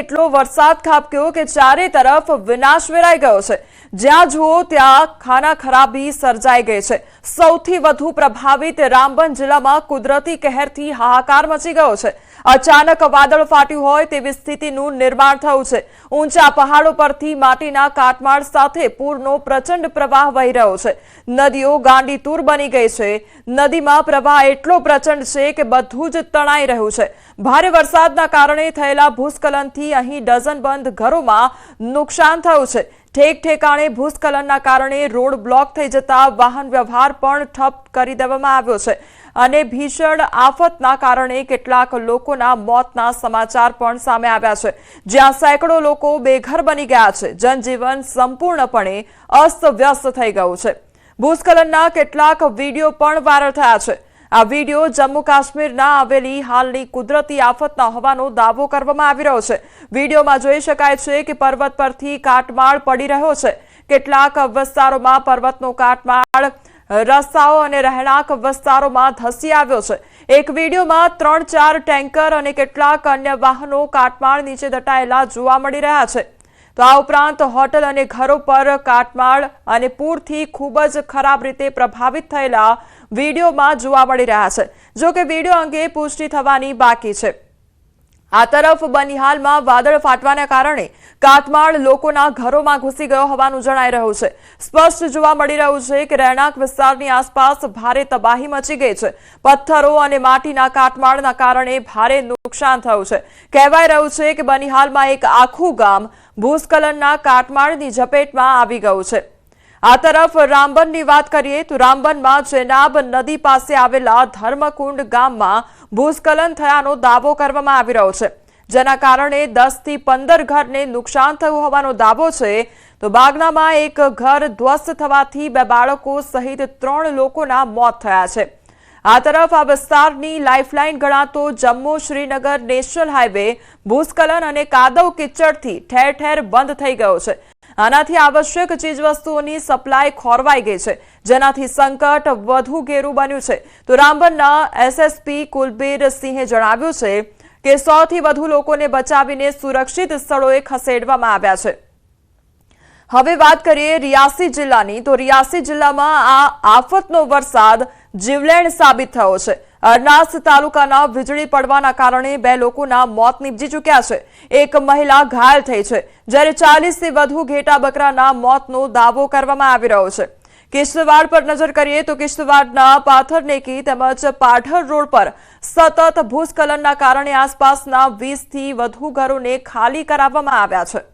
એટલો વરસાદ ખાબક્યો કે ચારે તરફ વિનાશ વેરાઈ ગયો છે. જ્યાં જુઓ ત્યાં ખાના ખરાબી સર્જાઈ ગઈ છે. સૌથી વધુ પ્રભાવિત રામબન જિલ્લામાં કુદરતી કહેરથી હાહાકાર મચી ગયો છે. અચાનક વાદળ ફાટ્યું હોય તેવી સ્થિતિનું નિર્માણ થયું છે. ઊંચા પહાડો પરથી માટીના કાટમાળ સાથે પૂરનો પ્રચંડ પ્રવાહ વહી રહ્યો છે. નદીઓ ગાંડીતુર બની ગઈ છે. નદીમાં પ્રવાહ એટલો પ્રચંડ છે કે બધું જ તણાઈ રહ્યું છે. ભારે વરસાદના કારણે થયેલા ભૂસ્ખલનથી અહીં ડઝનબંધ ઘરોમાં નુકસાન થયું છે. ઠેક ઠેકાણે ભૂસ્ખલનના કારણે રોડ બ્લોક થઈ જતા વાહન વ્યવહાર પણ ઠપ કરી દેવામાં આવ્યો છે. અને ભીષણ આફતના કારણે કેટલાક લોકોના મોતના સમાચાર પણ સામે આવ્યા છે. જ્યાં સેંકડો લોકો બેઘર બની ગયા છે. જનજીવન સંપૂર્ણપણે અસ્તવ્યસ્ત થઈ ગયું છે. ભૂસ્ખલનના કેટલાક વીડિયો પણ વાયરલ થયા છે. આ વીડિયો જમ્મુ કાશ્મીરના આવેલી હાલની કુદરતી આફતના હોવાનો દાવો કરવામાં આવી રહ્યો છે. વિડીયોમાં જોઈ શકાય છે કે પર્વત પરથી કાટમાળ પડી રહ્યો છે. કેટલાક વિસ્તારોમાં પર્વતનો કાટમાળ, રસ્તાઓ અને રહેણાંક વિસ્તારોમાં ધસી આવ્યો છે. એક વિડીયોમાં ત્રણ ચાર ટેન્કર અને કેટલાક અન્ય વાહનો કાટમાળ નીચે દટાયેલા જોવા મળી રહ્યા છે. તો આ ઉપરાંત હોટલ અને ઘરો પર કાટમાળ અને પૂરથી ખૂબ જ ખરાબ રીતે પ્રભાવિત થયેલા વિડીયોમાં જોવા મળી રહ્યા છે. જો કે વીડિયો અંગે પુષ્ટિ થવાની બાકી છે. આ તરફ બનિહાલમાં વાદળ ફાટવાના કારણે કાટમાળ લોકોના ઘરોમાં ઘૂસી ગયો હોવાનું જણાઈ રહ્યું છે. સ્પષ્ટ જોવા મળી રહ્યું છે કે રહેણાંક વિસ્તારની આસપાસ ભારે તબાહી મચી ગઈ છે. પથ્થરો અને માટીના કાટમાળના કારણે ભારે નુકસાન થયું છે. કહેવાય રહ્યું છે કે બનિહાલમાં એક આખું ગામ ભૂસ્ખલનના કાટમાળની ઝપેટમાં આવી ગયું છે. આ તરફ રામબનની વાત કરીએ તો રામબનમાં ચેનાબ નદી પાસે આવેલા ધર્મકુંડ ગામમાં ભૂસ્ખલન થયાનો દાવો કરવામાં આવી રહ્યો છે. જેના કારણે દસથી પંદર ઘરને નુકસાન થયું હોવાનો દાવો છે. તો બાગનામાં એક ઘર ધ્વસ્ત થવાથી બે બાળકો સહિત ત્રણ લોકોના મોત થયા છે. આ તરફ આ વિસ્તારની લાઇફલાઇન ગણાતો જમ્મુ શ્રીનગર નેશનલ હાઈવે ભૂસ્ખલન અને કાદવ કિચડથી ઠેર ઠેર બંધ થઈ ગયો છે. આનાથી આવશ્યક ચીજવસ્તુઓની સપ્લાય ખોરવાઈ ગઈ છે. જેનાથી સંકટ વધુ ઘેરું બન્યું છે. તો રામબનના એસએસપી કુલબીર સિંહે જણાવ્યું છે કે સોથી વધુ લોકોને બચાવીને સુરક્ષિત સ્થળોએ ખસેડવામાં આવ્યા છે. હવે વાત કરીએ રિયાસી જિલ્લાની. તો રિયાસી જિલ્લામાં આ આફતનો વરસાદ જીવલેણ સાબિત થયો છે. અરનાસ તાલુકાના વીજળી પડવાના કારણે બે લોકોના મોત નીપજી ચૂક્યા છે. એક મહિલા ઘાયલ થઈ છે. જ્યારે ચાલીસથી વધુ ઘેટા બકરાના મોતનો દાવો કરવામાં આવી રહ્યો છે. કિશ્તવાડ પર નજર કરીએ તો કિશ્તવાડના પાથરનેકી તેમજ પાઠર રોડ પર સતત ભૂસ્ખલનના કારણે આસપાસના વીસથી વધુ ઘરોને ખાલી કરાવવામાં આવ્યા છે.